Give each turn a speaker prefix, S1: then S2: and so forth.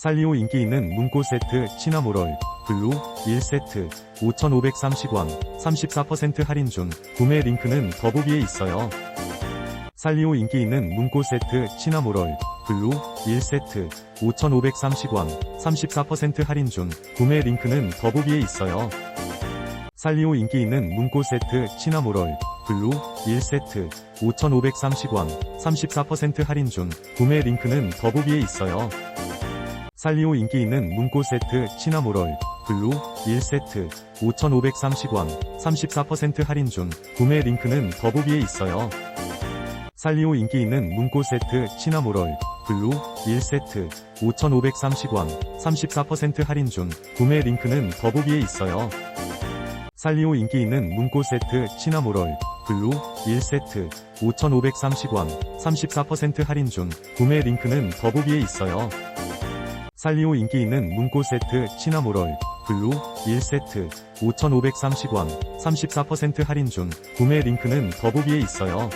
S1: 살리오 인기 있는 문구 세트 시나모롤 블루 1세트 5,530원 34% 할인 중 구매 링크는 더보기에 있어요. 살리오 인기 있는 문구 세트 시나모롤 블루 1세트 5,530원 34% 할인 중 구매 링크는 더보기에 있어요. 살리오 인기 있는 문구 세트 시나모롤 블루 1세트 5,530원 34% 할인 중 구매 링크는 더보기에 있어요. 살리오 인기 있는 문구 세트 시나모롤 블루 1세트 5,530원 34% 할인 중 구매 링크는 더보기에 있어요. 살리오 인기 있는 문구 세트 시나모롤 블루 1세트 5,530원 34% 할인 중 구매 링크는 더보기에 있어요. 살리오 인기 있는 문구 세트 시나모롤 블루 1세트 5,530원 34% 할인 중 구매 링크는 더보기에 있어요. 살리오 인기 있는 문구 세트 시나모롤 블루 1세트 5,530원 34% 할인 중 구매 링크는 더보기에 있어요.